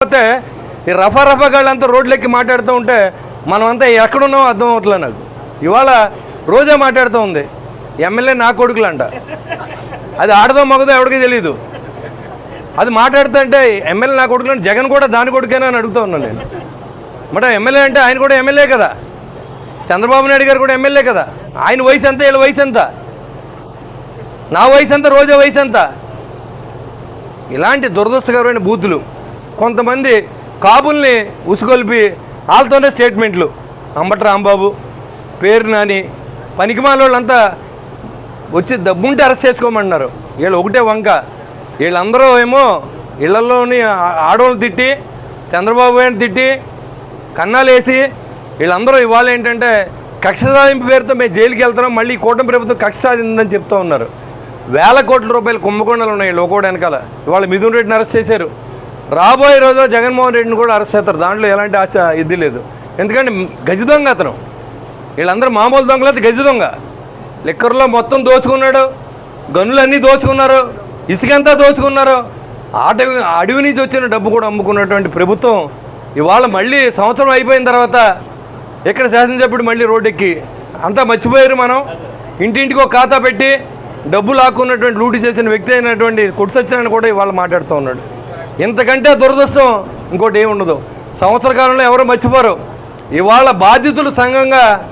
లేకపోతే ఈ రఫా రఫాగాళ్ళంతా రోడ్లెక్కి మాట్లాడుతూ ఉంటే మనమంతా ఎక్కడున్నామో అర్థం అవట్లే నాకు. ఇవాళ రోజా మాట్లాడుతూ ఉంది. ఎమ్మెల్యే నా కొడుకులంట. అది ఆడదో మగదో ఎవడికి తెలియదు అది మాట్లాడుతుంటే ఎమ్మెల్యే నా కొడుకులు అంటే జగన్ కూడా దాని కొడుకేనా అని అడుగుతూ ఉన్నాను నేను. మట ఎమ్మెల్యే అంటే ఆయన కూడా ఎమ్మెల్యే కదా. చంద్రబాబు నాయుడు గారు కూడా ఎమ్మెల్యే కదా. ఆయన వయసు ఎంత వీళ్ళ వయసు ఎంత? నా వయసు ఎంత రోజా వయసు ఎంత? ఇలాంటి దురదృష్టకరమైన బూతులు. కొంతమంది కాబుల్ని ఉసుగొల్పి వాళ్ళతోనే స్టేట్మెంట్లు. అంబట రాంబాబు పేరు నాని పనికిమాల వాళ్ళంతా వచ్చి దబ్బుంటే అరెస్ట్ చేసుకోమంటున్నారు వీళ్ళు ఒకటే వంక. వీళ్ళందరూ ఏమో ఇళ్ళలోని ఆడవాళ్ళు తిట్టి చంద్రబాబు గారిని తిట్టి కన్నాలేసి వీళ్ళందరూ ఇవాళ ఏంటంటే కక్ష సాధింపు పేరుతో మేము జైలుకి వెళ్తున్నాం మళ్ళీ కూటమి ప్రభుత్వం కక్ష సాధిందని చెప్తూ ఉన్నారు. వేల కోట్ల రూపాయలు కుంభకోణాలు ఉన్నాయి వీళ్ళు ఒకటి వెనకాల. ఇవాళ మిథున్ రెడ్డిని అరెస్ట్ చేశారు. రాబోయే రోజుల్లో జగన్మోహన్ రెడ్డిని కూడా అరెస్ట్ చేస్తారు. దాంట్లో ఎలాంటి ఆశ ఇది లేదు. ఎందుకంటే గజ దొంగ అతను. వీళ్ళందరూ మామూలు దొంగలు గజ దొంగ. లిక్కర్లో మొత్తం దోచుకున్నాడు. గనులన్నీ దోచుకున్నారు. ఇసుకంతా దోచుకున్నారు. అటవి అడవి నుంచి వచ్చిన డబ్బు కూడా అమ్ముకున్నటువంటి ప్రభుత్వం ఇవాళ మళ్ళీ సంవత్సరం అయిపోయిన తర్వాత ఇక్కడ శాసనసభ్యుడు మళ్ళీ రోడ్డెక్కి. అంతా మర్చిపోయారు మనం. ఇంటింటికి ఒక ఖాతా పెట్టి డబ్బు లాక్కున్నటువంటి లూటీ చేసిన వ్యక్తి అయినటువంటి కొట్టు కూడా ఇవాళ మాట్లాడుతూ ఉన్నాడు. ఇంతకంటే దురదృష్టం ఇంకోటి ఏమి ఉండదు. సంవత్సర కాలంలో ఎవరు మర్చిపోరు. ఇవాళ బాధితులు సంఘంగా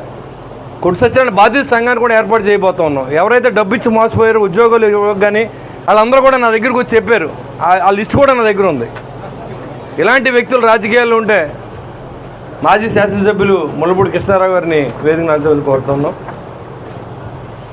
కొట్టు సత్యనారాయణ బాధిత సంఘాన్ని కూడా ఏర్పాటు చేయబోతా ఉన్నాం. ఎవరైతే డబ్బు ఇచ్చి మోసపోయారు ఉద్యోగాలు కానీ వాళ్ళందరూ కూడా నా దగ్గరకు వచ్చి చెప్పారు. ఆ- లిస్ట్ కూడా నా దగ్గర ఉంది. ఇలాంటి వ్యక్తులు రాజకీయాల్లో ఉంటే మాజీ శాసనసభ్యులు ముల్లపూడి కృష్ణారావు గారిని వేదిక నాల్చవని కోరుతున్నాం